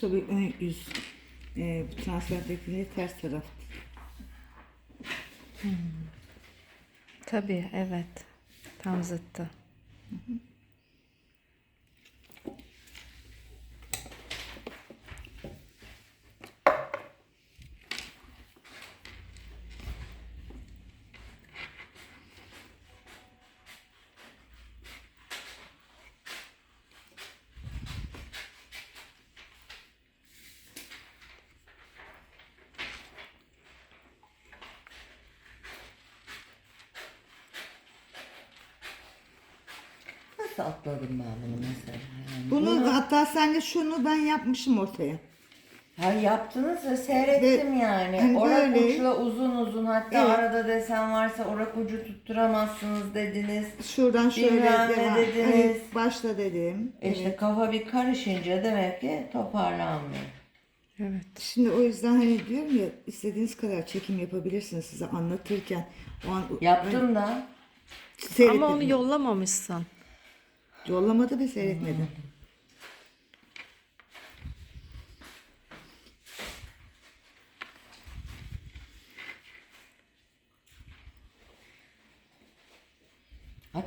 Tabii ön yüz e, transfer tekniği ters taraf. Tabii evet. Tam zıttı. Nasıl atladım ben bunu mesela? Yani Bunu hatta sen de şunu ben yapmışım ortaya. Ha yaptınız ve seyrettim Ve- yani. hani orak böyle- uçla uzun uzun hatta Evet. arada desen varsa orak ucu tutturamazsınız dediniz. Şuradan şöyle Bilmem ne devam. dediniz. Hani başla dedim. E İşte kafa bir karışınca demek ki toparlanmıyor. Evet. Şimdi o yüzden hani diyorum ya istediğiniz kadar çekim yapabilirsiniz size anlatırken. O an Yaptım da seyretmedim. Ama onu yollamamışsın. Yollamadı ve seyretmedim.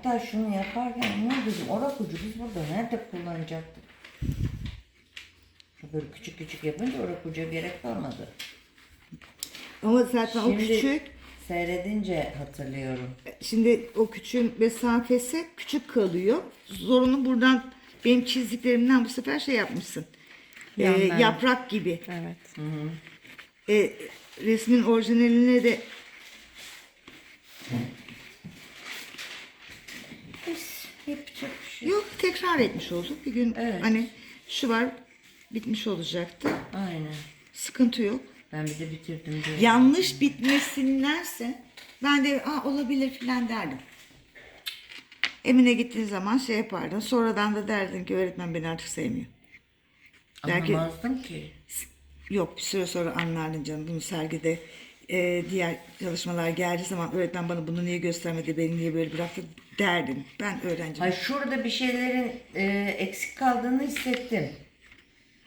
hatta şunu yaparken ne dedim orak ucu biz burada nerede kullanacaktık? Böyle küçük küçük yapınca orak ucuya gerek kalmadı. Ama zaten o Şimdi küçük seyredince hatırlıyorum. Şimdi o küçüğün mesafesi küçük kalıyor. Zorunu buradan benim çizdiklerimden bu sefer şey yapmışsın. Ee, yaprak gibi. Evet. Ee, resmin orijinaline de Yapacak bir şey yok tekrar etmiş olduk. Bir gün Evet. hani şu var bitmiş olacaktı. Aynen. Sıkıntı yok. Ben bir de bitirdim diye. Yanlış bitmesinlerse ben de Aa, olabilir filan derdim. Emine gittiğin zaman şey yapardın. Sonradan da derdin ki öğretmen beni artık sevmiyor. Belki Anlamazdım ki. Yok bir süre sonra anlardın canım bunu sergide e, diğer çalışmalar geldiği zaman öğretmen bana bunu niye göstermedi beni niye böyle bıraktı derdin. Ben öğrencim. Hayır şurada bir şeylerin e, eksik kaldığını hissettim.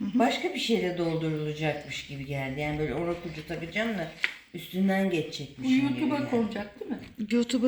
Başka bir şeyle doldurulacakmış gibi geldi. Yani böyle orak ucu takacağım da üstünden geçecekmiş. Bu YouTube'a konacak değil mi? YouTube'a